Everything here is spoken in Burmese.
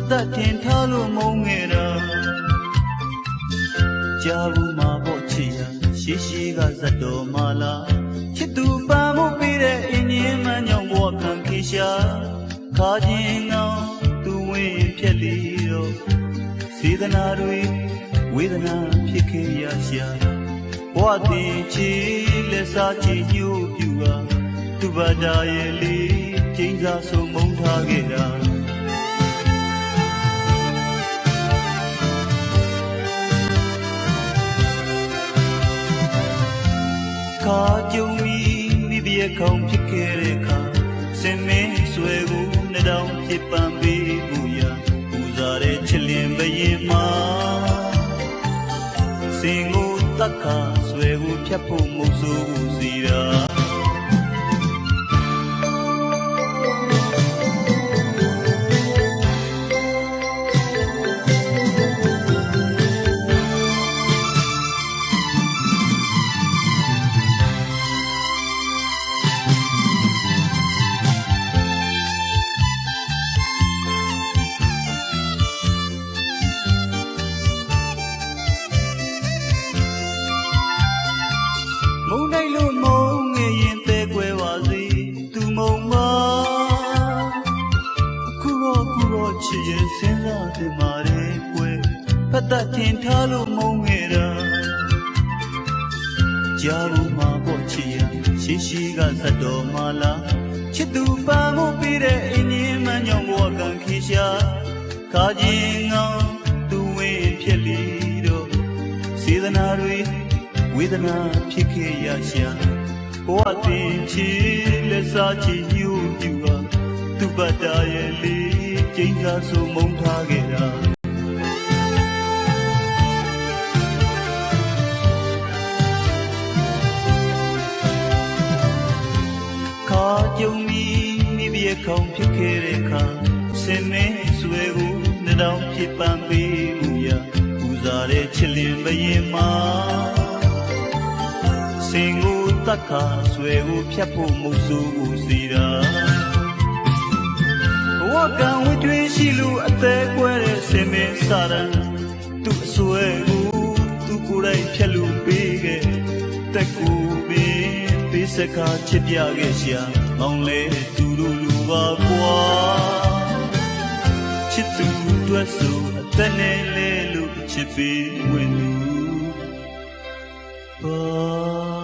ဖတ်တတ်တင်ထားလို့မုံငယ်တာကြာဘူးမှာပေါ့ချစ်ရရှိရှိကဇတ်တော်မာလာချစ်သူပန်မှုပေးတဲ့အင်းကြီးမန်းကြောင့်ဘဝခံခေရှာခါချင်းငောင်းသူဝင်ဖြက်လီတော့စေတနာတွေဝေဒနာဖြစ်ခဲ့ရရှာဘဝတင်ချီလက်စားချီညှို့ပြူပါသူဘာသာရဲ့လေးကျင်းစားဆုံးမုန်းထားခဲ့တာ ခေါင်းဖြစ်ခဲ့တဲ့အခါစင်မင်းဆွဲကိုနှတောင်ဖြစ်ပန်ပေးမှုရာပူဇာတဲ့ချစ်လင်ဘရင်မှာစင်ကိုတတ်ခါဆွဲကိုဖြတ်ဖို့မုတ်ဆိုးကိုစီရာ စ်ရင်စဉ်းစားတင်ပါတယ်ကွယ်ဖတ်တတ်တင်ထားလို့မုံငယ်တာကြားဘူးမှာပေါ့ချစ်ရရှိရှိကဇတ်တော်မာလာချစ်သူပန်မှုပေးတဲ့အင်းကြီးမန်းကြောင့်ဘဝကံခေရှာခါချင်းငောင်းသူဝင်ဖြစ်လီတော့စေတနာတွေဝေဒနာဖြစ်ခဲ့ရရှာဘဝတင်ချီလက်စားချီညှို့ပြူပါသူပတ္တရဲ့လေး ကျင်းစားဆုံးမုန်းထားခဲ့တာခါကြုံပြီးမိဘရဲ့ခေါင်းဖြစ်ခဲ့တဲ့အခါစင်မင်းဆွဲကိုနှတောင်ဖြစ်ပန်ပေးမှုရာပူဇာတဲ့ချစ်လင်ဘရင်မှာစင်ကိုတတ်ခါဆွဲကိုဖြတ်ဖို့မုတ်ဆိုးကိုစီတာ ဘဝကံဝိတွင်းရှိလို့အသေးကွဲတဲ့စင်မင်းစာရန်သူ့အဆွဲကိုသူကိုယ်တိုင်ဖြတ်လို့ပေးခဲ့တက်ကူပင်ပေးစကားချစ်ပြခဲ့ရှာမောင်လဲသူတို့လူပါကွာချစ်သူအတွက်ဆိုအသက်နဲ့လဲလို့ချစ်ပေးဝင်လူပါ